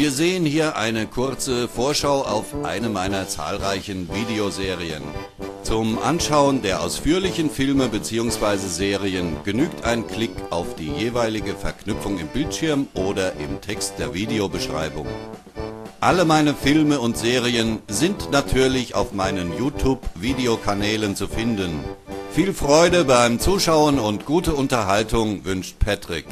Wir sehen hier eine kurze Vorschau auf eine meiner zahlreichen Videoserien. Zum Anschauen der ausführlichen Filme bzw. Serien genügt ein Klick auf die jeweilige Verknüpfung im Bildschirm oder im Text der Videobeschreibung. Alle meine Filme und Serien sind natürlich auf meinen YouTube-Videokanälen zu finden. Viel Freude beim Zuschauen und gute Unterhaltung wünscht Patrick.